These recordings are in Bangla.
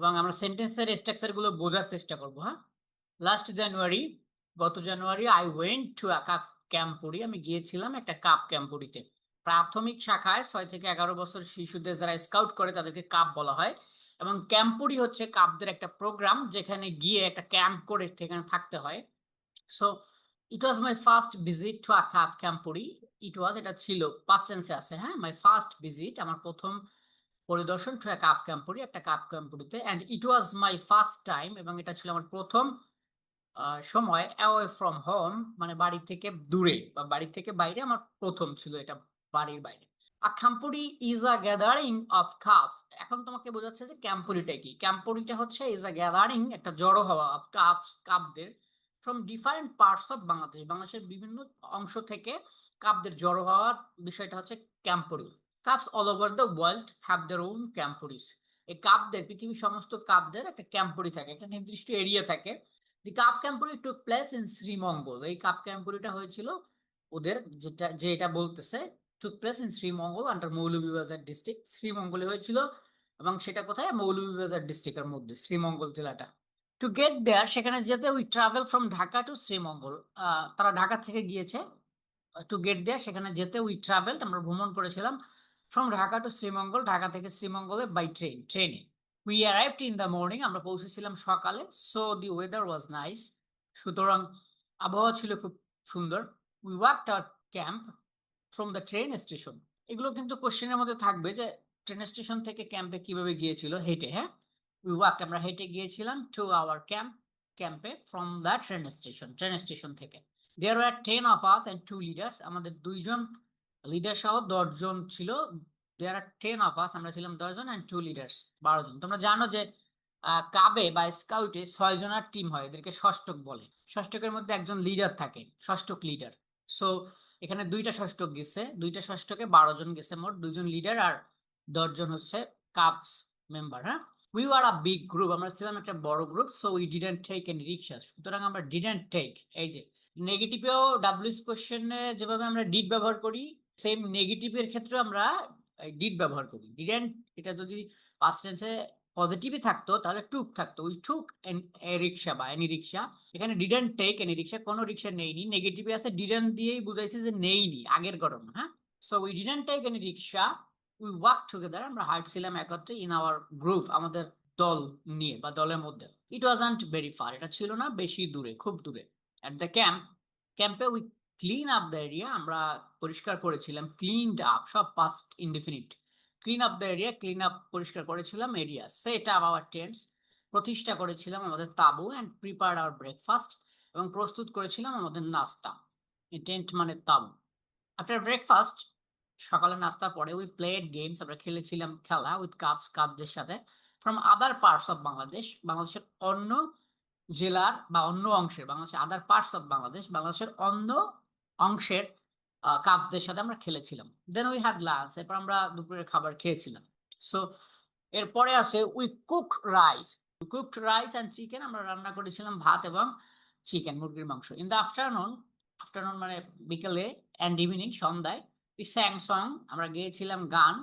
এবং আমরা সেন্টেন্সের স্ট্রাকচারগুলো বোঝার চেষ্টা করব হ্যাঁ? লাস্ট জানুয়ারি গত জানুয়ারি I went to a cub camporee আমি গিয়েছিলাম একটা কাপ ক্যাম্পুরিতে প্রাথমিক শাখায় ছয় থেকে এগারো বছর শিশুদের যারা স্কাউট করে তাদেরকে কাপ বলা হয় এবং ক্যাম্পুরি হচ্ছে কাপদের একটা প্রোগ্রাম যেখানে গিয়ে একটা ক্যাম্প করে সেখানে থাকতে হয়। So it was my first visit to a cub camporee it was এটা ছিল পাস্ট টেন্সে আছে হ্যাঁ? মাই ফার্স্ট ভিজিট আমার প্রথম পরিদর্শন টু কাপ ক্যাম্পুরি একটা cup ক্যাম্পুরিতে and it was my first time এবং এটা ছিল আমার প্রথম সময় অ্যাওয়ে ফ্রম হোম মানে বাড়ি থেকে দূরে, বা বাড়ি থেকে বাইরে আমার প্রথম ছিল এটা বাড়ির বাইরে। আর camporee is a gathering of cubs এখন তোমাকে বোঝাচ্ছে যে ক্যাম্পুরিটা কি? ক্যাম্পুরিটা হচ্ছে ইজ আ গ্যাদারিং একটা জড়ো হওয়া of cubs কাপদের from different parts of Bangladesh. বাংলাদেশের বিভিন্ন অংশ থেকে কাপদের জড়ো হওয়ার বিষয়টা হচ্ছে camporee cubs all over the world have their own camporees এই কাপদের পৃথিবীর সমস্ত কাপদের একটা ক্যাম্পুরি থাকে, একটা নির্দিষ্ট এরিয়া থাকে। The cub camporee took place in Sreemangal এই কাপ ক্যাম্পুরিটা হয়েছিল ওদের যেটা, যে এটা বলতেছে took place in Sreemangal under Moulvibazar district শ্রীমঙ্গলে হয়েছিল এবং সেটা কোথায়? মৌলভীবাজার ডিস্ট্রিক্টের মধ্যে শ্রীমঙ্গল জেলাটা। টু গেট দেয়ার সেখানে যেতে we travel from Dhaka to Sreemangal তারা ঢাকা থেকে গিয়েছে। টু গেট দেয়ার সেখানে যেতে উই ট্রাভেল আমরা ভ্রমণ করেছিলাম ফ্রম ঢাকা টু শ্রীমঙ্গল ঢাকা থেকে শ্রীমঙ্গলে বাই ট্রেন ট্রেনে we arrived in the morning আমরা পৌঁছেছিলাম সকালে। So the weather was nice সুতরাং আবহাওয়া ছিল খুব সুন্দর। We walked our camp from the train station এগুলো কিন্তু কোশ্চেনের মধ্যে থাকবে যে ট্রেন স্টেশন থেকে ক্যাম্পে কীভাবে গিয়েছিল? হেঁটে হ্যাঁ? উই ওয়ার্ক আমরা হেঁটে গিয়েছিলাম টু আওয়ার ক্যাম্প ক্যাম্পে from the train station train station থেকে। There were ten of us and two leaders আমাদের দুইজন লিডার সহ দশজন ছিল। দেয়ার আর টেন অফ আস আমরা ছিলাম দশজন অ্যান্ড টু লিডার্স বারো জন তোমরা জানো যে কাবে বা স্কাউটে ছয় জনের টিম হয়, এদেরকে ষষ্ঠক বলে। ষষ্ঠকের মধ্যে একজন লিডার থাকে, ষষ্ঠক লিডার সো এখানে দুইটা ষষ্ঠক গেছে, দুইটা ষষ্ঠকে বারো জন গেছে মোট দুজন লিডার আর দশজন হচ্ছে কাপস মেম্বার হ্যাঁ? We are a big group আমরা ছিলাম একটা বড় group so we didn't take any rickshaw সুতরাং আমরা ডিডেন্ট টেক এই যে নেগেটিভেও ডাব্লিউএস কোশ্চেনে যেভাবে আমরা ডিড ব্যবহার করি সেম নেগেটিভের ক্ষেত্রে আমরা ডিড ব্যবহার করি। ডিডেন্ট এটা যদি পাস্ট টেন্সে পজিটিভই থাকতো, তাহলে টুক থাকতো। উই টুক এ রিক্সা বা এনি রিক্সা এখানে ডিডেন্ট টেক এনি রিক্সা কোনো রিক্সা নেইনি। নেগেটিভে আছে ডিডেন্ট দিয়েই বুঝাইছে যে নেইনি, আগের গরম হ্যাঁ? So we didn't take any rickshaw we walk together আমরা হাঁটছিলাম একত্রে ইন আওয়ার গ্রুপ আমাদের দল নিয়ে বা দলের মধ্যে। ইট ওয়াজন্ট ভেরি ফার এটা ছিল না, বেশি দূরে, খুব দূরে। অ্যাট দ্য ক্যাম্প ক্যাম্পে we clean up the area আমরা পরিষ্কার করেছিলাম ক্লিনড আপ সব past indefinite clean up the area clean up পরিষ্কার করেছিলাম area set up our tents প্রতিষ্ঠা করেছিলাম আমাদের তাবু অ্যান্ড প্রিপার আওয়ার ব্রেকফাস্ট এবং প্রস্তুত করেছিলাম আমাদের নাস্তা টেন্ট মানে তাবু। আফটার ব্রেকফাস্ট সকালে নাস্তার পরে উই প্লেড গেমস আমরা খেলেছিলাম খেলা উইথ কাপস কাপদের সাথে from other parts of Bangladesh বাংলাদেশের অন্য জেলার বা অন্য অংশের, বাংলাদেশের আদার পার্টস অফ বাংলাদেশ বাংলাদেশের অন্য অংশের কাফদের সাথে আমরা খেলেছিলাম। দেন উই হ্যাড লাঞ্চ এরপর আমরা দুপুরের খাবার খেয়েছিলাম। সো এরপরে আছে we cook rice cooked rice and chicken আমরা রান্না করেছিলাম ভাত এবং চিকেন মুরগির মাংস। ইন দ্য আফটারনুন আফটারনুন মানে বিকেলে অ্যান্ড ইভিনিং সন্ধ্যায় উই স্যাং সং আমরা গেয়েছিলাম গান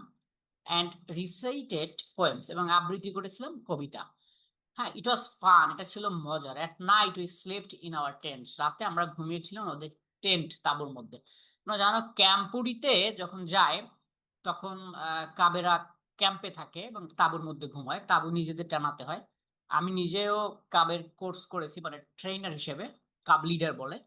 অ্যান্ড রিসাইটেড পোয়েমস এবং আবৃত্তি করেছিলাম কবিতা। হ্যাঁ ইট ওয়াজ ফান এটা ছিল মজার। At night we slept in our tents রাতে আমরা ঘুমিয়েছিলাম আমাদের টেন্ট তাঁবুর মধ্যে। জানো ক্যাম্পুরিতে যখন যায়, তখন কাবেরা ক্যাম্পে থাকে এবং তাঁবুর মধ্যে ঘুমায়। তাঁবু নিজেদের টানাতে হয়। আমি নিজেও কাবের কোর্স করেছি মানে ট্রেনার হিসেবে, কাব লিডার বলে।